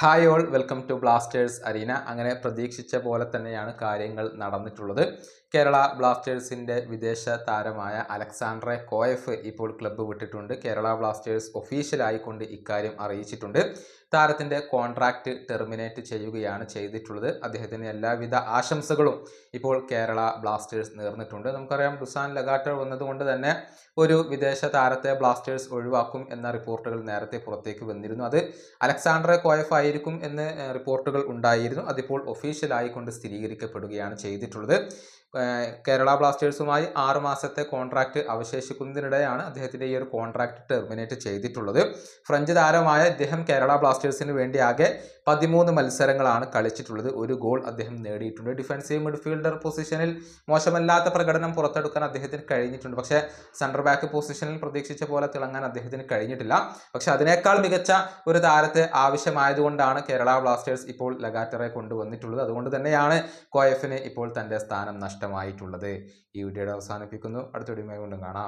Hi all welcome to Blasters arena അങ്ങനെ പ്രതീക്ഷിച്ച പോലെ തന്നെയാണ് കാര്യങ്ങൾ നടന്നിട്ടുള്ളത്. കേരള ബ്ലാസ്റ്റേഴ്സിന്റെ വിദേശ താരമായ അലക്സാണ്ട്രെ കോയഫ് ഇപ്പോൾ ക്ലബ്ബ് വിട്ടിട്ടുണ്ട്. കേരള ബ്ലാസ്റ്റേഴ്സ് ഒഫീഷ്യലായിക്കൊണ്ട് ഇക്കാര്യം അറിയിച്ചിട്ടുണ്ട്. താരത്തിന്റെ കോൺട്രാക്റ്റ് ടെർമിനേറ്റ് ചെയ്യുകയാണ് ചെയ്തിട്ടുള്ളത്. അദ്ദേഹത്തിന് എല്ലാവിധ ആശംസകളും ഇപ്പോൾ കേരള ബ്ലാസ്റ്റേഴ്സ് നേർന്നിട്ടുണ്ട്. നമുക്കറിയാം ഡുസാൻ ലഗാട്ടർ വന്നതുകൊണ്ട് തന്നെ ഒരു വിദേശ താരത്തെ ബ്ലാസ്റ്റേഴ്സ് ഒഴിവാക്കും എന്ന റിപ്പോർട്ടുകൾ നേരത്തെ പുറത്തേക്ക് വന്നിരുന്നു. അത് അലക്സാണ്ടറെ കോയഫ് ആയിരിക്കും എന്ന് റിപ്പോർട്ടുകൾ ഉണ്ടായിരുന്നു. അതിപ്പോൾ ഒഫീഷ്യലായിക്കൊണ്ട് സ്ഥിരീകരിക്കപ്പെടുകയാണ് ചെയ്തിട്ടുള്ളത്. കേരള ബ്ലാസ്റ്റേഴ്സുമായി ആറ് മാസത്തെ കോൺട്രാക്റ്റ് അവശേഷിക്കുന്നതിനിടെയാണ് അദ്ദേഹത്തിന്റെ ഈ ഒരു കോൺട്രാക്റ്റ് ടെർമിനേറ്റ് ചെയ്തിട്ടുള്ളത്. ഫ്രഞ്ച് താരമായ ഇദ്ദേഹം കേരള ബ്ലാസ്റ്റേഴ്സിന് വേണ്ടി ആകെ പതിമൂന്ന് മത്സരങ്ങളാണ് കളിച്ചിട്ടുള്ളത്. ഒരു ഗോൾ അദ്ദേഹം നേടിയിട്ടുണ്ട്. ഡിഫൻസീവ് മിഡ്ഫീൽഡർ പൊസിഷനിൽ മോശമല്ലാത്ത പ്രകടനം പുറത്തെടുക്കാൻ അദ്ദേഹത്തിന് കഴിഞ്ഞിട്ടുണ്ട്. പക്ഷേ സെൻട്രൽ ബാക്ക് പൊസിഷനിൽ പ്രതീക്ഷിച്ച പോലെ തിളങ്ങാൻ അദ്ദേഹത്തിന് കഴിഞ്ഞിട്ടില്ല. പക്ഷേ അതിനേക്കാൾ മികച്ച ഒരു താരത്തെ ആവശ്യമായതുകൊണ്ടാണ് കേരള ബ്ലാസ്റ്റേഴ്സ് ഇപ്പോൾ ലഗാറ്ററെ കൊണ്ടുവന്നിട്ടുള്ളത്. അതുകൊണ്ട് തന്നെയാണ് കോയഫിന് ഇപ്പോൾ തന്റെ സ്ഥാനം നഷ്ടമായിട്ടുള്ളത്. ഈ വീഡിയോയുടെ അവസാനിപ്പിക്കുന്നു. അടുത്ത കൊണ്ടും കാണാം.